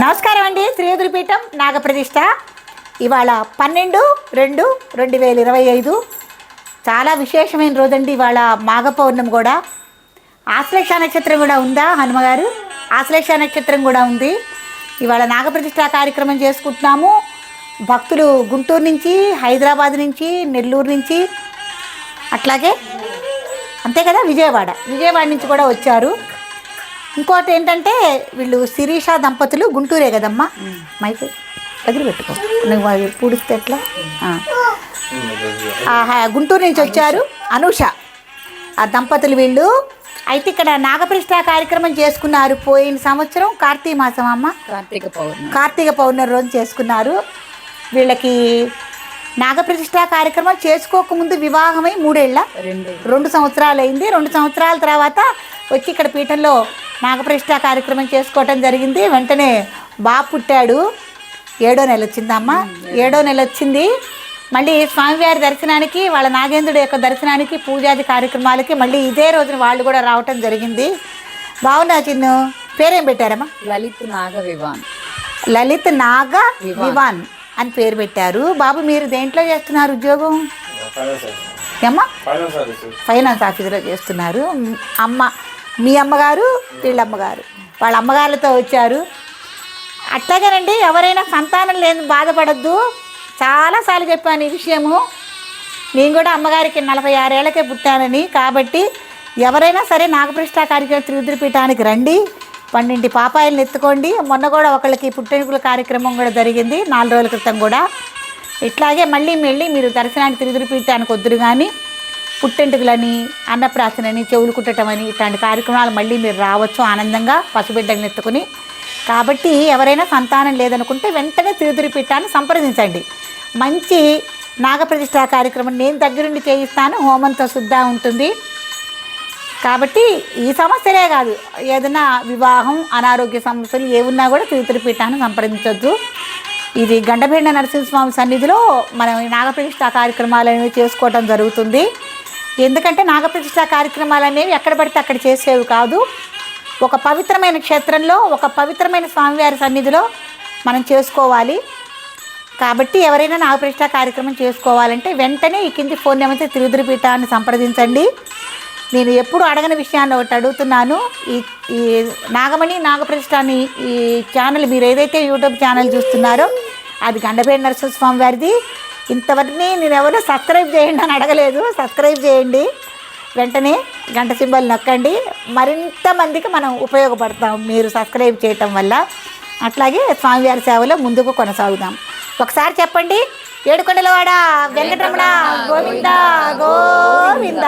నమస్కారం అండి. శ్రీయుదులపీఠం నాగప్రతిష్ట ఇవాళ పన్నెండు రెండు రెండు వేల ఇరవై ఐదు. చాలా విశేషమైన రోజండి ఇవాళ మాఘ పౌర్ణమి కూడా. ఆశ్లేష నక్షత్రం కూడా ఉందా హనుమగారు? ఆశ్లేష నక్షత్రం కూడా ఉంది. ఇవాళ నాగప్రతిష్ట కార్యక్రమం చేసుకుంటున్నాము. భక్తులు గుంటూరు నుంచి హైదరాబాద్ నుంచి నెల్లూరు నుంచి అట్లాగే అంతే కదా విజయవాడ. విజయవాడ నుంచి కూడా వచ్చారు. ఇంకోటి ఏంటంటే వీళ్ళు శిరీష దంపతులు గుంటూరే కదమ్మా? మైక్ దగ్గర పెట్టుకో. నువ్వు అవి పూడిస్తే ఎట్లా? గుంటూరు నుంచి వచ్చారు అనూష. ఆ దంపతులు వీళ్ళు. అయితే ఇక్కడ నాగప్రతిష్ఠ కార్యక్రమం చేసుకున్నారు. పోయిన సంవత్సరం కార్తీక మాసం అమ్మ. కార్తీక పౌర్ణమి. కార్తీక పౌర్ణమి రోజు చేసుకున్నారు. వీళ్ళకి నాగప్రతిష్ఠ కార్యక్రమం చేసుకోకముందు వివాహమై మూడేళ్ళ? రెండు రెండు సంవత్సరాలు అయింది రెండు సంవత్సరాల తర్వాత వచ్చి ఇక్కడ పీఠంలో నాగప్రతిష్ఠ కార్యక్రమం చేసుకోవటం జరిగింది. వెంటనే బాబు పుట్టాడు. ఏడో నెల వచ్చిందమ్మ. ఏడో నెల వచ్చింది. మళ్ళీ స్వామివారి దర్శనానికి వాళ్ళ నాగేంద్రుడి యొక్క దర్శనానికి పూజాది కార్యక్రమాలకి మళ్ళీ ఇదే రోజున వాళ్ళు కూడా రావటం జరిగింది. బాగున్నా చిన్ను? పేరేం పెట్టారమ్మా? లలిత్ నాగ వివాన్. లలిత్ నాగ వివాన్. అని పేరు పెట్టారు. బాబు మీరు దేంట్లో చేస్తున్నారు ఉద్యోగం? ఏమ్మా ఫైనాన్స్ ఆఫీసులో చేస్తున్నారు. అమ్మ మీ అమ్మగారు వీళ్ళ అమ్మగారు వాళ్ళ అమ్మగారులతో వచ్చారు. అట్లాగేనండి ఎవరైనా సంతానం లేని బాధపడద్దు. చాలాసార్లు చెప్పాను ఈ విషయము. నేను కూడా అమ్మగారికి నలభై ఆరేళ్ళకే పుట్టానని. కాబట్టి ఎవరైనా సరే నాగప్రతిష్ఠ కార్యక్రమ త్రివిద్రపీఠానికి రండి. పన్నెండు పాపాయిలను ఎత్తుకోండి. మొన్న కూడా ఒకళ్ళకి పుట్టెనుకుల కార్యక్రమం కూడా జరిగింది. నాలుగు రోజుల క్రితం కూడా. ఇట్లాగే మళ్ళీ మళ్ళీ మీరు దర్శనానికి తిరుపతిపీఠానికి వద్దురు కానీ పుట్టెంటుకులని అన్నప్రాసనని చెవులు కుట్టడం అని ఇట్లాంటి కార్యక్రమాలు మళ్ళీ మీరు రావచ్చు ఆనందంగా పసిబిడ్డలను ఎత్తుకుని. కాబట్టి ఎవరైనా సంతానం లేదనుకుంటే వెంటనే తిరుదిరి సంప్రదించండి. మంచి నాగప్రతిష్ఠ కార్యక్రమం నేను దగ్గరుండి చేయిస్తాను. హోమంతో శుద్ధ ఉంటుంది. కాబట్టి ఈ సమస్యలే కాదు. ఏదైనా వివాహం అనారోగ్య సమస్యలు ఏమున్నా కూడా తిరుపతి పీఠాన్ని సంప్రదించవచ్చు ఇది గండపేండ నరసింహస్వామి సన్నిధిలో మనం నాగప్రతిష్ట నాగప్రతిష్ఠ కార్యక్రమాలు అనేవి చేసుకోవడం జరుగుతుంది. ఎందుకంటే నాగప్రతిష్ఠ కార్యక్రమాలు అనేవి ఎక్కడ పడితే అక్కడ చేసేవి కాదు. ఒక పవిత్రమైన క్షేత్రంలో ఒక పవిత్రమైన స్వామివారి సన్నిధిలో మనం చేసుకోవాలి. కాబట్టి ఎవరైనా నాగప్రతిష్ఠ కార్యక్రమం చేసుకోవాలంటే వెంటనే ఈ కింది ఫోన్ నెంబర్ తిరుదిరి పీఠాన్ని సంప్రదించండి. నేను ఎప్పుడు అడగని విషయాన్ని ఒకటి అడుగుతున్నాను. ఈ ఈ నాగమణి నాగప్రతిష్ట అని ఈ ఛానల్ మీరు ఏదైతే యూట్యూబ్ ఛానల్ చూస్తున్నారో అది గండపేట నరసింహస్వామి వారిది. ఇంతవరకు నేను ఎవరో సబ్స్క్రైబ్ చేయండి అని అడగలేదు. సబ్స్క్రైబ్ చేయండి. వెంటనే గంట సింబల్ నొక్కండి. మరింత మందికి మనం ఉపయోగపడతాం మీరు సబ్స్క్రైబ్ చేయటం వల్ల. అట్లాగే స్వామివారి సేవలో ముందుకు కొనసాగుదాం. ఒకసారి చెప్పండి. ఏడుకొండలవాడ వెంకటరమణ గోవింద.